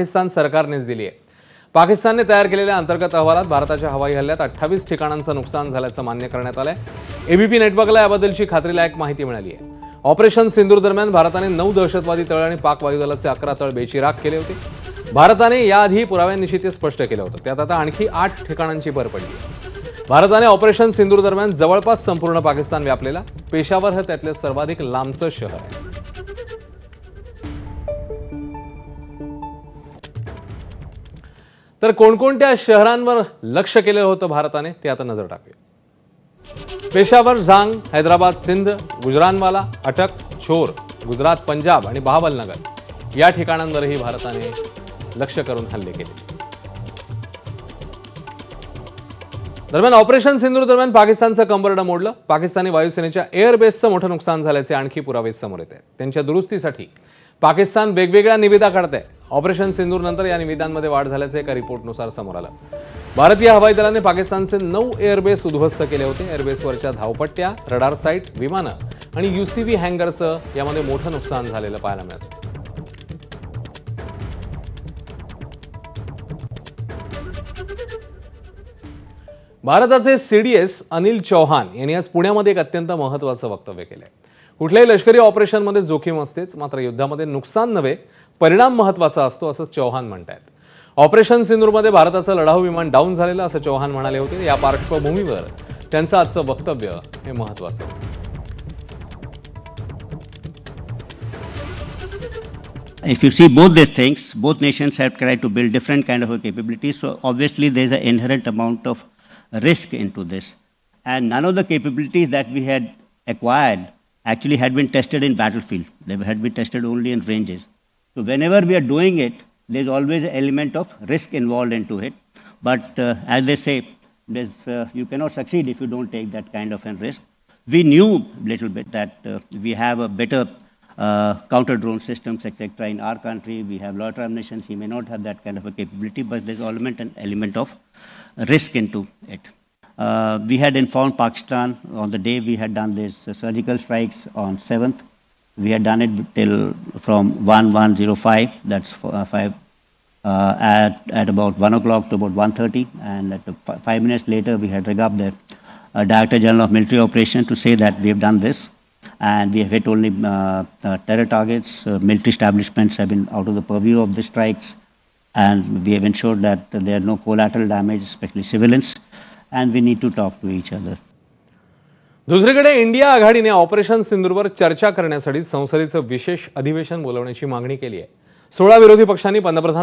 पाकिस्तान सरकारनेच दिली आहे. पाकिस्तानने तयार केलेल्या अंतर्गत अहवालात भारताच्या हवाई हल्ल्यात अठ्ठावीस ठिकाणांचं नुकसान झाल्याचं मान्य करण्यात आलंय. एबीपी नेटवर्कला याबद्दलची खात्रीलायक माहिती मिळाली आहे. ऑपरेशन सिंदूर दरम्यान भारताने नऊ दहशतवादी तळ आणि पाक वायुदलाचे अकरा तळ बेचिराख केले होते. भारताने याआधी पुराव्यांनिशी ते स्पष्ट केलं होतं. त्यात आता आणखी आठ ठिकाणांची भर पडली भारताने ऑपरेशन सिंदूर दरम्यान जवळपास संपूर्ण पाकिस्तान व्यापलेला. पेशावर हे त्यातलं सर्वाधिक लांबचं शहर आहे. तर कोणकोणत्या शहरांवर लक्ष केलेलं होतं भारताने ते आता नजर टाकूया. पेशावर झांग हैदराबाद सिंध गुजरानवाला अटक छोर गुजरात पंजाब आणि बहावलनगर या ठिकाणांवरही भारताने लक्ष करून हल्ले केले. दरम्यान ऑपरेशन सिंधू दरम्यान पाकिस्तानचं कंबरडं मोडलं. पाकिस्तानी वायुसेनेच्या एअरबेसचं मोठं नुकसान झाल्याचे आणखी पुरावे समोर येत आहेत. त्यांच्या दुरुस्तीसाठी पाकिस्तान वेगवेगळ्या निविदा काढत आहे. ऑपरेशन सिंधूर नंतर या निविदांमध्ये वाढ झाल्याचं एका रिपोर्टनुसार समोर आलं. भारतीय हवाई दलाने पाकिस्तानचे नऊ एअरबेस उद्ध्वस्त केले होते. एअरबेसवरच्या धावपट्ट्या रडार साईट विमानं आणि युसीव्ही हँगरचं यामध्ये मोठं नुकसान झालेलं पाहायला मिळतं भारताचे सीडीएस अनिल चौहान यांनी आज पुण्यामध्ये एक अत्यंत महत्वाचं वक्तव्य केलंय. कुठल्याही लष्करी ऑपरेशनमध्ये जोखीम असतेच मात्र युद्धामध्ये नुकसान नव्हे परिणाम महत्त्वाचा असतो असं चौहान म्हणतायत ऑपरेशन सिंदूरमध्ये भारताचं लढाऊ विमान डाऊन झालेलं असं चौहान म्हणाले होते या पार्श्वभूमीवर त्यांचं आजचं वक्तव्य हे महत्वाचं होतं. If you see both these things, both nations have tried to build different kind of capabilities. So obviously there is an inherent amount of risk into this. And none of the capabilities that we had acquired actually had been tested in battlefield. They had been tested only in ranges. So whenever we are doing it, there is always an element of risk involved into it. But uh, as they say, uh, you cannot succeed if you don't take that kind of a risk. We knew a little bit that uh, we have a better uh, counter drone systems, etc. In our country, we have lot of ammunition. He may not have that kind of a capability, but there's element an element of risk into it. Uh, we had informed Pakistan on the day we had done these uh, surgical strikes on 7th. We had done it till from 1105, that's uh, 5, uh, at, at about 1 o'clock to about 1.30, and at fi- 5 minutes later we had rig up the uh, Director General of Military Operations to say that we have done this, and we have hit only uh, uh, terror targets, uh, military establishments have been out of the purview of the strikes, and we have ensured that there are no collateral damage, especially civilians, and we need to talk to each other. दुसरीकडे India आघाडीने operation सिंदूरवर चर्चा करण्यासाठी संसदेचं विशेष अधिवेशन बोलवण्याची मागणी केली आहे. सोळा विरोधी पक्षांनी पंतप्रधान